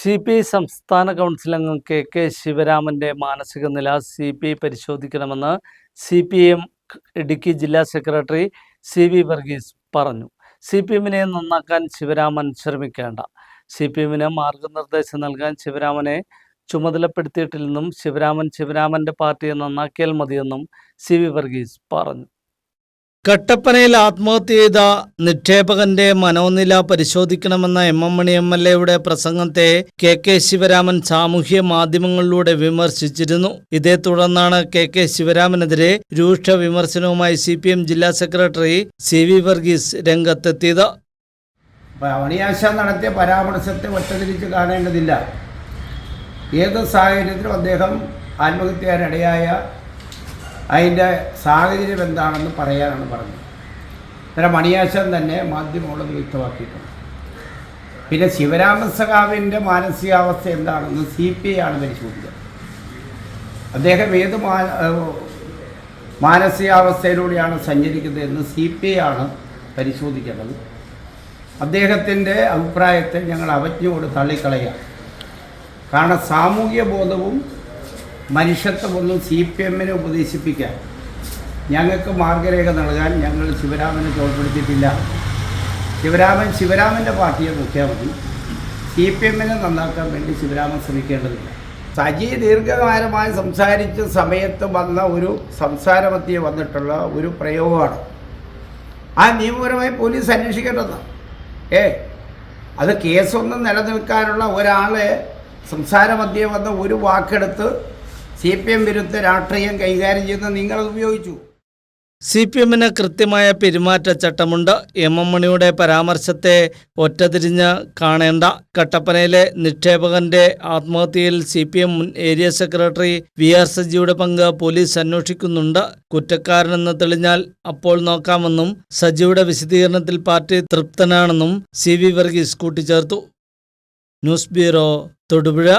C P I സംസ്ഥാന council അംഗം K K ശിവരാമന്റെ മാനസിക നില സി പി ഐ പരിശോധിക്കണമെന്ന് സി പി എം ഇടുക്കി ജില്ലാ സെക്രട്ടറി സി വി വർഗീസ് പറഞ്ഞു. സി പി എമ്മിനെ നന്നാക്കാൻ ശിവരാമൻ ശ്രമിക്കേണ്ട. സി പി എമ്മിന് മാർഗനിർദ്ദേശം നൽകാൻ ശിവരാമനെ ചുമതലപ്പെടുത്തിയിട്ടില്ലെന്നും ശിവരാമൻ ശിവരാമന്റെ പാർട്ടിയെ നന്നാക്കിയാൽ മതിയെന്നും സി വി വർഗീസ് പറഞ്ഞു. കട്ടപ്പനയിൽ ആത്മഹത്യ ചെയ്ത നിക്ഷേപകന്റെ മനോനില പരിശോധിക്കണമെന്ന M M Mani M L എയുടെ പ്രസംഗത്തെ കെ കെ ശിവരാമൻ സാമൂഹ്യ മാധ്യമങ്ങളിലൂടെ വിമർശിച്ചിരുന്നു. ഇതേ തുടർന്നാണ് കെ കെ ശിവരാമനെതിരെ രൂക്ഷ വിമർശനവുമായി സി പി എം ജില്ലാ സെക്രട്ടറി സി വി വർഗീസ് രംഗത്തെത്തിയത്. നടത്തിയ പരാമർശത്തെ ഒറ്റതിരിച്ച് കാണേണ്ടതില്ല. ഏത് സാഹചര്യത്തിലും അദ്ദേഹം ആത്മഹത്യയിനിടയായ അതിന്റെ സാഹചര്യം എന്താണെന്ന് പറയാനാണ് പറഞ്ഞത്. അന്നേരം മണിയാശൻ തന്നെ മാധ്യമങ്ങളത് വ്യക്തമാക്കിയിട്ടുണ്ട്. പിന്നെ ശിവരാമ സഖാവിന്റെ മാനസികാവസ്ഥ എന്താണെന്ന് സി പി ഐ ആണ് പരിശോധിച്ചത്. അദ്ദേഹം ഏത് മാനസികാവസ്ഥയിലൂടെയാണ് സഞ്ചരിക്കുന്നതെന്ന് സി പി ഐ ആണ് പരിശോധിക്കേണ്ടത്. അദ്ദേഹത്തിന്റെ അഭിപ്രായത്തെ ഞങ്ങൾ അവജ്ഞയോട് തള്ളിക്കളയുക. കാരണം സാമൂഹ്യ ബോധവും മനുഷ്യത്വമൊന്നും സി പി എമ്മിനെ ഉപദേശിപ്പിക്കാൻ ഞങ്ങൾക്ക് മാർഗരേഖ നൽകാൻ ഞങ്ങൾ ശിവരാമനെ തോൽപ്പെടുത്തിയിട്ടില്ല. ശിവരാമൻ ശിവരാമന്റെ പാർട്ടിയെ നോക്കിയാൽ മതി. സി പി എമ്മിനെ നന്നാക്കാൻ വേണ്ടി ശിവരാമൻ ശ്രമിക്കേണ്ടതില്ല. സജി ദീർഘകാലമായി സംസാരിച്ച സമയത്ത് വന്ന ഒരു സംസാരമധ്യേ വന്നിട്ടുള്ള ഒരു പ്രയോഗമാണ്. ആ നിയമപരമായി പോലീസ് അന്വേഷിക്കേണ്ടത്. ഏ അത് കേസൊന്നും നിലനിൽക്കാനുള്ള ഒരാളെ സംസാരമധ്യേ വന്ന ഒരു വാക്കെടുത്ത് സി പി എം വിരുദ്ധ രാഷ്ട്രീയം കൈകാര്യം ചെയ്യുന്ന നിങ്ങൾ ഉപയോഗിച്ചു. സി പി എമ്മിന് കൃത്യമായ പെരുമാറ്റച്ചട്ടമുണ്ട്. എം എം മണിയുടെ പരാമർശത്തെ ഒറ്റതിരിഞ്ഞ് കാണേണ്ട കട്ടപ്പനയിലെ നിക്ഷേപകന്റെ ആത്മഹത്യയിൽ സി പി എം മുൻ ഏരിയ സെക്രട്ടറി വി ആർ സജിയുടെ പങ്ക് പോലീസ് അന്വേഷിക്കുന്നുണ്ട്. കുറ്റക്കാരനെന്ന് തെളിഞ്ഞാൽ അപ്പോൾ നോക്കാമെന്നും സജിയുടെ വിശദീകരണത്തിൽ പാർട്ടി തൃപ്തനാണെന്നും സി വി വർഗീസ് കൂട്ടിച്ചേർത്തു. News bureau Thodupuzha.